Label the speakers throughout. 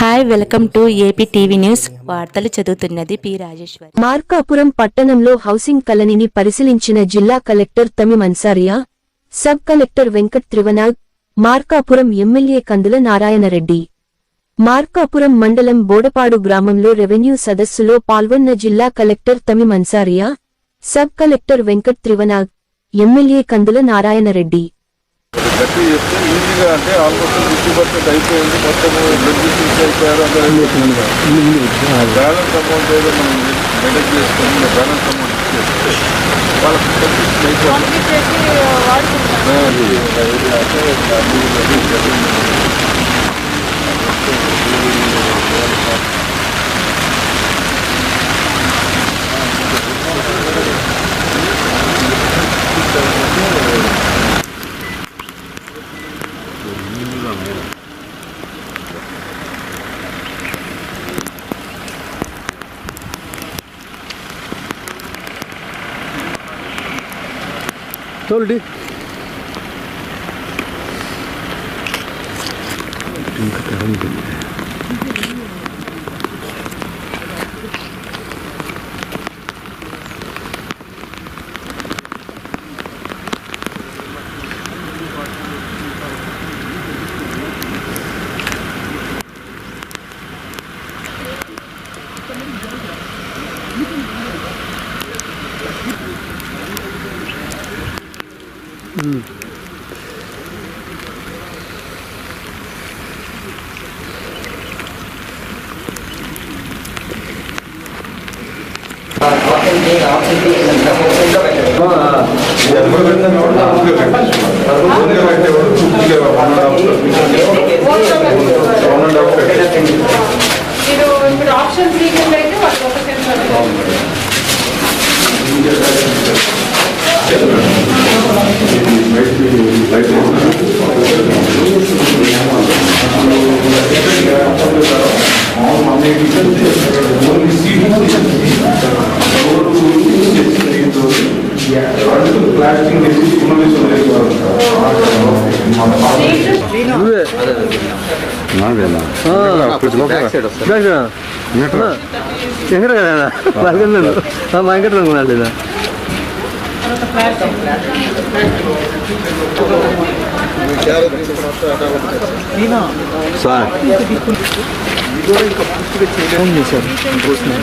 Speaker 1: Hi welcome to AP TV news వార్తలు చదువుతున్నది P Rajeshwari.
Speaker 2: Markapuram పట్టణంలో హౌసింగ్ కలనీని పరిశీలించిన జిల్లా collector Tamim Ansariya sub collector Venkat Trivinag Markapuram MLA Kandula Narayana Reddy. Markapuram మండలం బోడపాడు గ్రామంలో రెవెన్యూ సదస్సులో పాల్గొన్న జిల్లా collector Tamim Ansariya sub collector Venkat Trivinag MLA Kandula Narayana Reddy.
Speaker 3: గట్టి చేస్తే ఈజీగా అంటే ఆల్మోస్ట్ ఫిఫ్టీ పర్సెంట్ అయిపోయింది. మొత్తం బెనిఫిషరీస్ అయిపోయారు అందరూ. బ్యాలెన్స్ అమౌంట్ ఏదో మనం మెయింటైన్ చేసుకుని బ్యాలెన్స్ అమౌంట్ ఇచ్చేస్తే వాళ్ళకి Dol di. Tingkat tahun ini. 음. 오늘
Speaker 4: 갈때
Speaker 5: 오늘 두개 만나고 오늘 나고
Speaker 4: ఎక్కడ కదా మా వెంకట రంగున్నాడు లేదా సార్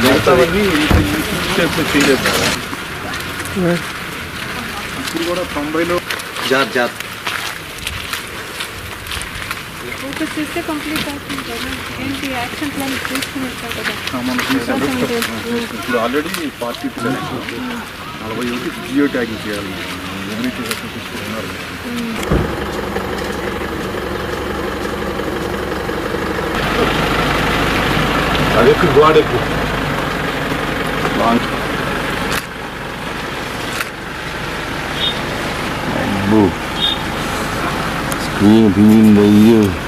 Speaker 3: మిగతావన్నీ స్టెప్స్ చేయలేదు ఇప్పుడు కూడా తొంభైలో
Speaker 4: జార్ జార్
Speaker 5: ఫోకస్ చేస్తే కంప్లీట్ అవుతుంది కదా ఏంటి యాక్షన్ ప్లాన్ తీసుకున్నట్టు కదా
Speaker 3: మనకి ఇప్పుడు ఆల్రెడీ ఫార్టీ పిల్లలు నలభై ఒకటి జియో ట్యాగింగ్ చేయాలి యూనిటీ సర్టిఫికేట్ ఉన్నారు అది ఎక్కువ గోడ ఎక్కువ
Speaker 6: అబ్బో స్క్రీన్ పింగింది అయ్యో చాలు.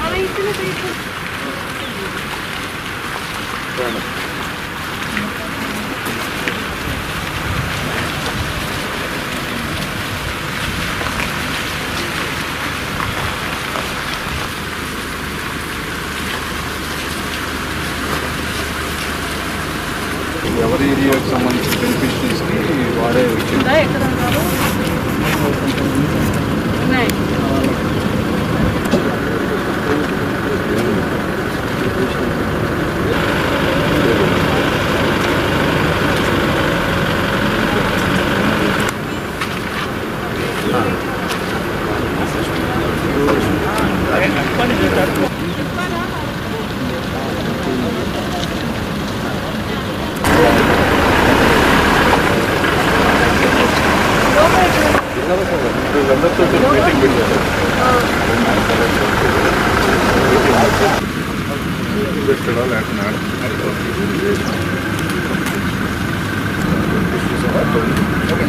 Speaker 3: ఎవరి remember, so it's a meeting with them. Invested all at an Okay.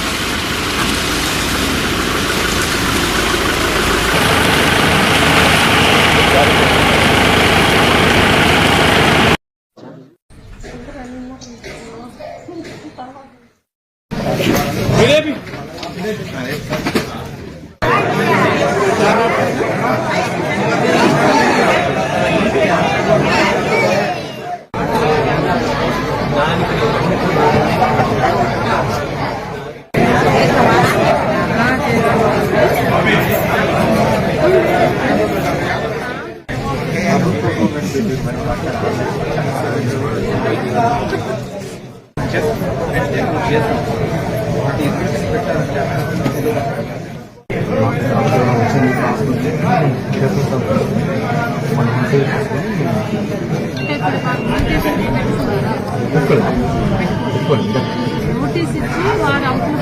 Speaker 3: Notice ఇచ్చి వారు అప్పులు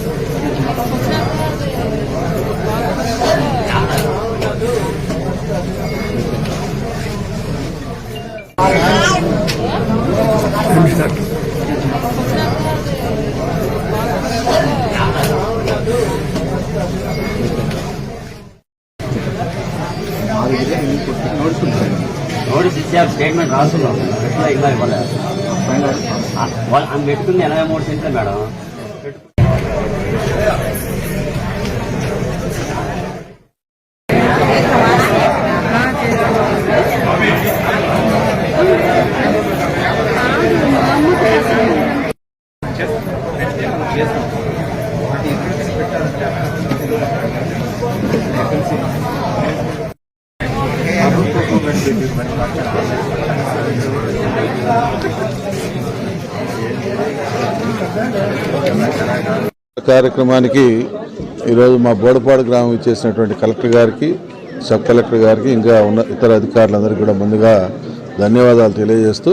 Speaker 3: తర్వాత
Speaker 7: నోటీస్ ఇచ్చారు స్టేట్మెంట్ రాస్తున్నాం ఎట్లా ఇలా ఇవ్వలేదు వాళ్ళు ఆమె పెట్టుకుంది ఎనభై మూడు సెంట్లు మేడం.
Speaker 8: కార్యక్రమానికి ఈరోజు మా బోడపాడు గ్రామం ఇచ్చేసినటువంటి కలెక్టర్ గారికి సబ్ కలెక్టర్ గారికి ఇంకా ఉన్న ఇతర అధికారులందరికీ కూడా ముందుగా ధన్యవాదాలు తెలియజేస్తూ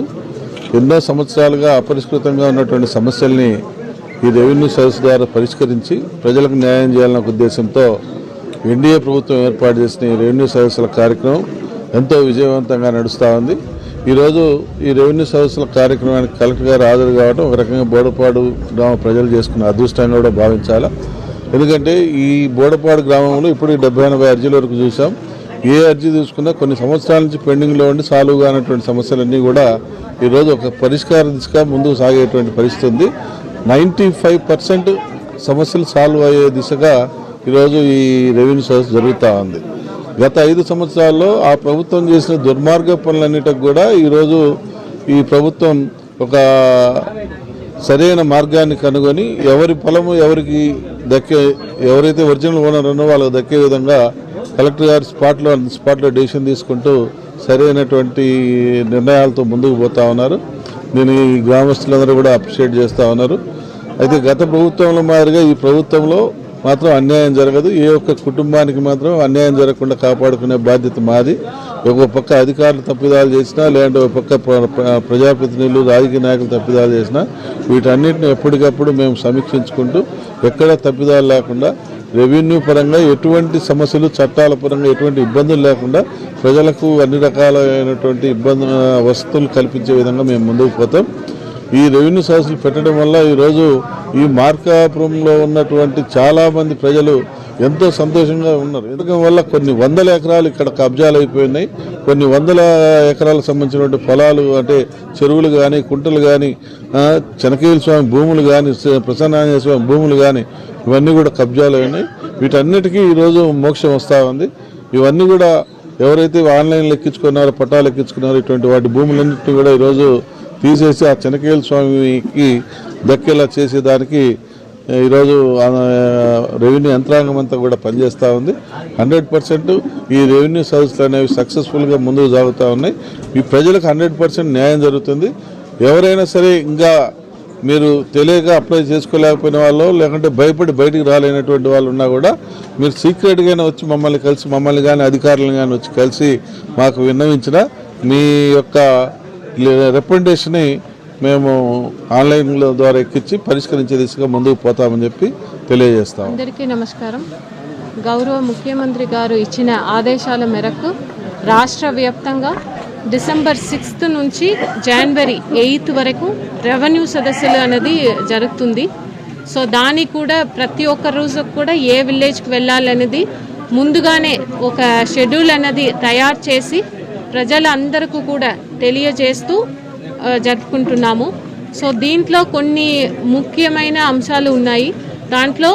Speaker 8: ఎన్నో సంవత్సరాలుగా అపరిష్కృతంగా ఉన్నటువంటి సమస్యల్ని ఈ రెవెన్యూ సర్వీస్ ద్వారా పరిష్కరించి ప్రజలకు న్యాయం చేయాలన్న ఉద్దేశంతో ఎన్డీఏ ప్రభుత్వం ఏర్పాటు చేసిన ఈ రెవెన్యూ సర్వీసుల కార్యక్రమం ఎంతో విజయవంతంగా నడుస్తూ ఉంది. ఈరోజు ఈ రెవెన్యూ సర్వీసుల కార్యక్రమానికి కలెక్టర్ గారు హాజరు కావడం ఒక రకంగా బోడపాడు గ్రామ ప్రజలు చేసుకున్న అదృష్టంగా కూడా భావించాలా. ఎందుకంటే ఈ బోడపాడు గ్రామంలో ఇప్పుడు డెబ్బై ఎనభై అర్జీల వరకు చూసాం ఏ అర్జీ చూసుకున్నా కొన్ని సంవత్సరాల నుంచి పెండింగ్లో ఉండి సాల్వ్ కానటువంటి సమస్యలన్నీ కూడా ఈరోజు ఒక పరిష్కార దిశగా ముందుకు సాగేటువంటి పరిస్థితి ఉంది. నైంటీ ఫైవ్ పర్సెంట్ సమస్యలు సాల్వ్ అయ్యే దిశగా ఈరోజు ఈ రెవెన్యూ సర్వీస్ జరుగుతూ ఉంది. గత ఐదు సంవత్సరాల్లో ఆ ప్రభుత్వం చేసిన దుర్మార్గ పనులన్నిటికి కూడా ఈరోజు ఈ ప్రభుత్వం ఒక సరైన మార్గాన్ని కనుగొని ఎవరి పొలము ఎవరికి దక్కే ఎవరైతే ఒరిజినల్ ఓనర్ ఉన్నో వాళ్ళకి దక్కే విధంగా కలెక్టర్ గారు స్పాట్లో స్పాట్లో డెసిషన్ తీసుకుంటూ సరైనటువంటి నిర్ణయాలతో ముందుకు పోతా ఉన్నారు. నేను ఈ గ్రామస్తులందరూ కూడా అప్రిషియేట్ చేస్తూ ఉన్నారు. అయితే గత ప్రభుత్వంలో మాదిరిగా ఈ ప్రభుత్వంలో మాత్రం అన్యాయం జరగదు. ఏ ఒక్క కుటుంబానికి మాత్రం అన్యాయం జరగకుండా కాపాడుకునే బాధ్యత మాది. ఒక పక్క అధికారులు తప్పిదాలు చేసినా లేదంటే ఒక పక్క ప్రజాప్రతినిధులు రాజకీయ నాయకులు తప్పిదాలు చేసినా వీటన్నిటిని ఎప్పటికప్పుడు మేము సమీక్షించుకుంటూ ఎక్కడ తప్పిదాలు లేకుండా రెవెన్యూ పరంగా ఎటువంటి సమస్యలు చట్టాల పరంగా ఎటువంటి ఇబ్బందులు లేకుండా ప్రజలకు అన్ని రకాలైనటువంటి ఇబ్బంది వసతులు కల్పించే విధంగా మేము ముందుకు పోతాం. ఈ రెవెన్యూ సర్వీసులు పెట్టడం వల్ల ఈరోజు ఈ మార్కాపురంలో ఉన్నటువంటి చాలామంది ప్రజలు ఎంతో సంతోషంగా ఉన్నారు. ఎందుకంటే వల్ల కొన్ని వందల ఎకరాలు ఇక్కడ కబ్జాలు అయిపోయినాయి. కొన్ని వందల ఎకరాలకు సంబంధించినటువంటి పొలాలు అంటే చెరువులు కానీ కుంటలు కానీ చెనకేల స్వామి భూములు కానీ ప్రసన్నాంజ స్వామి భూములు కానీ ఇవన్నీ కూడా కబ్జాలు అయినాయి. వీటన్నిటికీ ఈరోజు మోక్షం వస్తూ ఉంది. ఇవన్నీ కూడా ఎవరైతే ఆన్లైన్లో ఎక్కించుకున్నారో పట్టాలు ఎక్కించుకున్నారో ఇటువంటి వాటి భూములన్నింటినీ కూడా ఈరోజు తీసేసి ఆ చెనకేల స్వామికి దక్కేలా చేసేదానికి ఈరోజు రెవెన్యూ యంత్రాంగం అంతా కూడా పనిచేస్తూ ఉంది. హండ్రెడ్ పర్సెంట్ ఈ రెవెన్యూ సర్వీసులు అనేవి సక్సెస్ఫుల్గా ముందుకు సాగుతూ ఉన్నాయి. ఈ ప్రజలకు హండ్రెడ్ పర్సెంట్ న్యాయం జరుగుతుంది. ఎవరైనా సరే ఇంకా మీరు తెలియక అప్లై చేసుకోలేకపోయిన వాళ్ళు లేకుంటే భయపడి బయటికి రాలేనటువంటి వాళ్ళు ఉన్నా కూడా మీరు సీక్రెట్గానే వచ్చి మమ్మల్ని కలిసి మమ్మల్ని కానీ అధికారులను కానీ వచ్చి కలిసి మాకు విన్నవించిన మీ యొక్క రికమెండేషన్ని మేము ఆన్లైన్లో ద్వారా ఎక్కించి పరిష్కరించే దిశగా ముందుకు పోతామని చెప్పి తెలియజేస్తాం
Speaker 5: అందరికీ నమస్కారం. గౌరవ ముఖ్యమంత్రి గారు ఇచ్చిన ఆదేశాల మేరకు రాష్ట్ర వ్యాప్తంగా డిసెంబర్ సిక్స్త్ నుంచి జనవరి ఎయిత్ వరకు రెవెన్యూ సదస్సులు అనేది జరుగుతుంది. సో దాని కూడా ప్రతి ఒక్క రోజు కూడా ఏ విలేజ్కి వెళ్ళాలనేది ముందుగానే ఒక షెడ్యూల్ అనేది తయారు చేసి ప్రజలందరికీ కూడా తెలియజేస్తూ జరుపుకుంటున్నాము. సో దీంట్లో కొన్ని ముఖ్యమైన అంశాలు ఉన్నాయి. దాంట్లో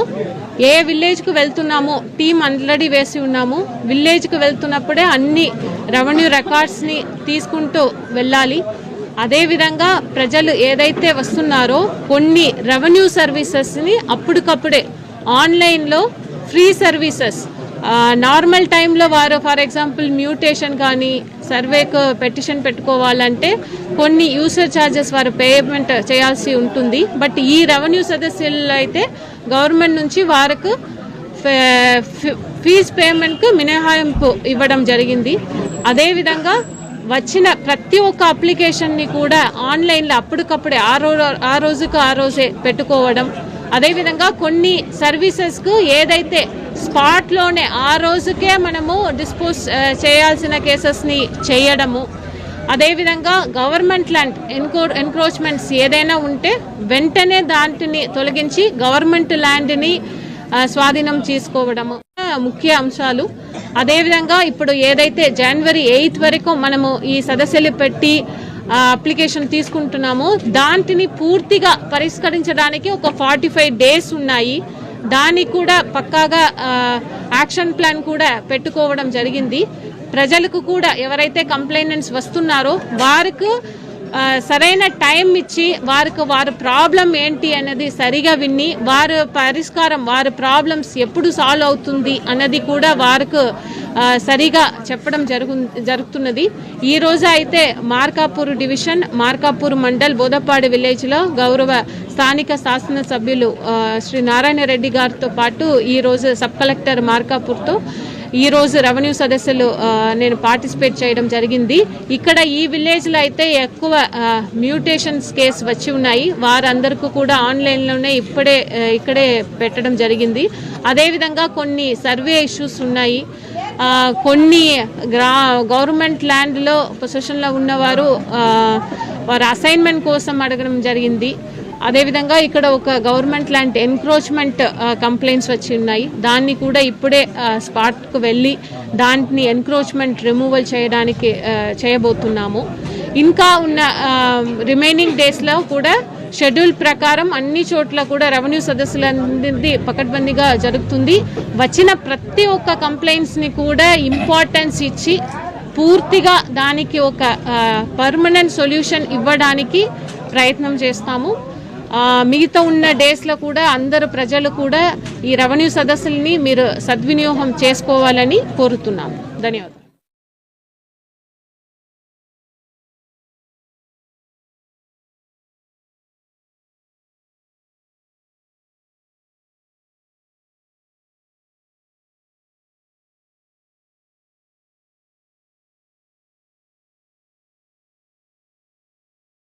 Speaker 5: ఏ విలేజ్కు వెళ్తున్నామో టీం ఆల్రెడీ వేసి ఉన్నాము. విలేజ్కు వెళ్తున్నప్పుడే అన్ని రెవెన్యూ రికార్డ్స్ని తీసుకుంటూ వెళ్ళాలి. అదేవిధంగా ప్రజలు ఏదైతే వస్తున్నారో కొన్ని రెవెన్యూ సర్వీసెస్ని అప్పటికప్పుడే ఆన్లైన్లో ఫ్రీ సర్వీసెస్ నార్మల్ టైంలో వారు ఫర్ ఎగ్జాంపుల్ మ్యూటేషన్ కానీ సర్వేకు పెటిషన్ పెట్టుకోవాలంటే కొన్ని యూసర్ ఛార్జెస్ వారు పేమెంట్ చేయాల్సి ఉంటుంది. బట్ ఈ రెవెన్యూ సదస్సుల్లో అయితే గవర్నమెంట్ నుంచి వారికి ఫీజ్ పేమెంట్కు మినహాయింపు ఇవ్వడం జరిగింది. అదేవిధంగా వచ్చిన ప్రతి ఒక్క అప్లికేషన్ని కూడా ఆన్లైన్లో అప్పటికప్పుడే ఆ రో ఆ రోజుకు ఆ రోజే పెట్టుకోవడం అదేవిధంగా కొన్ని సర్వీసెస్కు ఏదైతే స్పాట్లోనే ఆ రోజుకే మనము డిస్పోజ్ చేయాల్సిన కేసెస్ని చేయడము. అదేవిధంగా గవర్నమెంట్ ల్యాండ్ ఎన్కో ఎన్క్రోచ్మెంట్స్ ఏదైనా ఉంటే వెంటనే దాంటిని తొలగించి గవర్నమెంట్ ల్యాండ్ని స్వాధీనం చేసుకోవడము. ముఖ్య అంశాలు. అదేవిధంగా ఇప్పుడు ఏదైతే జనవరి ఎయిత్ వరకు మనము ఈ సదస్సులు పెట్టి అప్లికేషన్ తీసుకుంటున్నామో. దాంటిని పూర్తిగా పరిష్కరించడానికి ఒక ఫార్టీ ఫైవ్ డేస్ ఉన్నాయి. దానికి కూడా పక్కాగా యాక్షన్ ప్లాన్ కూడా పెట్టుకోవడం జరిగింది. ప్రజలకు కూడా ఎవరైతే కంప్లైనెంట్స్ వస్తున్నారో వారికి సరైన టైం ఇచ్చి వారికి వారి ప్రాబ్లం ఏంటి అనేది సరిగా విని వారు పరిష్కారం వారి ప్రాబ్లమ్స్ ఎప్పుడు సాల్వ్ అవుతుంది అన్నది కూడా వారికి సరిగా చెప్పడం జరుగు జరుగుతున్నది. ఈ రోజు అయితే మార్కాపూర్ డివిజన్ మార్కాపూర్ మండల్ బోధపాడు విలేజ్లో గౌరవ స్థానిక శాసనసభ్యులు శ్రీ నారాయణ రెడ్డి గారితో పాటు ఈ రోజు సబ్ కలెక్టర్ మార్కాపూర్తో ఈరోజు రెవెన్యూ సదస్సులు నేను పార్టిసిపేట్ చేయడం జరిగింది. ఇక్కడ ఈ విలేజ్లో అయితే ఎక్కువ మ్యూటేషన్స్ కేసు వచ్చి ఉన్నాయి. వారందరికీ కూడా ఆన్లైన్లోనే ఇప్పుడే ఇక్కడే పెట్టడం జరిగింది. అదేవిధంగా కొన్ని సర్వే ఇష్యూస్ ఉన్నాయి. కొన్ని గ్రా గవర్నమెంట్ ల్యాండ్లో పొజిషన్లో ఉన్నవారు వారు అసైన్మెంట్ కోసం అడగడం జరిగింది. అదేవిధంగా ఇక్కడ ఒక గవర్నమెంట్ లాంటి ఎన్క్రోచ్మెంట్ కంప్లైంట్స్ వచ్చి ఉన్నాయి. దాన్ని కూడా ఇప్పుడే స్పాట్కు వెళ్ళి దాన్ని ఎన్క్రోచ్మెంట్ రిమూవల్ చేయడానికి చేయబోతున్నాము. ఇంకా ఉన్న రిమైనింగ్ డేస్లో కూడా షెడ్యూల్ ప్రకారం అన్ని చోట్ల కూడా రెవెన్యూ సదస్సులన్నీ పకడ్బందీగా జరుగుతుంది. వచ్చిన ప్రతి ఒక్క కంప్లైంట్స్ని కూడా ఇంపార్టెన్స్ ఇచ్చి పూర్తిగా దానికి ఒక పర్మనెంట్ సొల్యూషన్ ఇవ్వడానికి ప్రయత్నం చేస్తాము. మిగతా ఉన్న డేస్లో కూడా అందరు ప్రజలు కూడా ఈ రెవెన్యూ సదస్సుల్ని మీరు సద్వినియోగం చేసుకోవాలని కోరుతున్నాము. ధన్యవాదాలు.